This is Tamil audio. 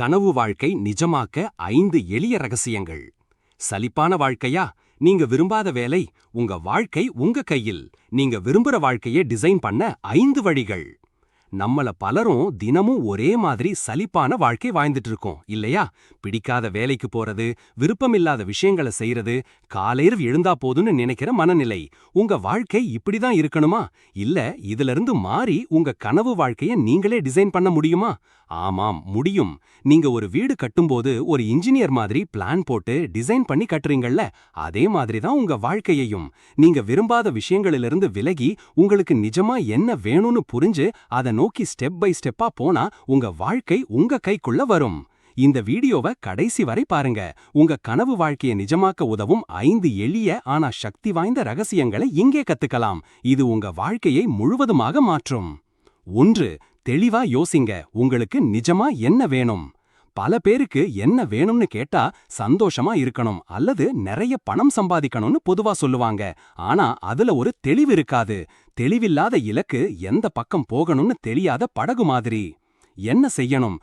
கனவு வாழ்க்கை நிஜமாக்க ஐந்து எளிய ரகசியங்கள். சலிப்பான வாழ்க்கையா? நீங்க விரும்பாத வேலை உங்க வாழ்க்கை உங்க கையில். நீங்க விரும்புற வாழ்க்கையை டிசைன் பண்ண ஐந்து வழிகள். நம்மள பலரும் தினமும் ஒரே மாதிரி சலிப்பான வாழ்க்கை வாழ்ந்துட்டு இருக்கோம் இல்லையா? பிடிக்காத வேலைக்கு போறது விருப்பமில்லாத விஷயங்களை செய்யறது காலையில எழுந்தா போதும்னு நினைக்கிற மனநிலை. உங்க வாழ்க்கை இப்படிதான் இருக்கணுமா? இல்ல இதுல இருந்து மாறி உங்க கனவு வாழ்க்கைய நீங்களே டிசைன் பண்ண முடியுமா? ஆமாம் முடியும். நீங்க ஒரு வீடு கட்டும்போது ஒரு இன்ஜினியர் மாதிரி பிளான் போட்டு டிசைன் பண்ணி கட்டுறீங்கல்ல அதே மாதிரி தான் உங்க வாழ்க்கையையும். நீங்க விரும்பாத விஷயங்களிலிருந்து விலகி உங்களுக்கு நிஜமா என்ன வேணும்னு புரிஞ்சு அதை நோக்கி ஸ்டெப் பை ஸ்டெப்பா போனா உங்க வாழ்க்கை உங்க கைக்குள்ள வரும். இந்த வீடியோவை கடைசி வரை பாருங்க. உங்க கனவு வாழ்க்கையை நிஜமாக்க உதவும் ஐந்து எளிய ஆனா சக்தி வாய்ந்த ரகசியங்களை இங்கே கத்துக்கலாம். இது உங்க வாழ்க்கையை முழுவதுமாக மாற்றும். ஒன்று தெளிவா யோசிங்க. உங்களுக்கு நிஜமா என்ன வேணும்? பல பேருக்கு என்ன வேணும்னு கேட்டா சந்தோஷமா இருக்கணும் அல்லது நிறைய பணம் சம்பாதிக்கணும்னு பொதுவா சொல்லுவாங்க. ஆனா அதுல ஒரு தெளிவு இருக்காது. தெளிவில்லாத இலக்கு எந்த பக்கம் போகணும்னு தெரியாத படகு மாதிரி. என்ன செய்யணும்?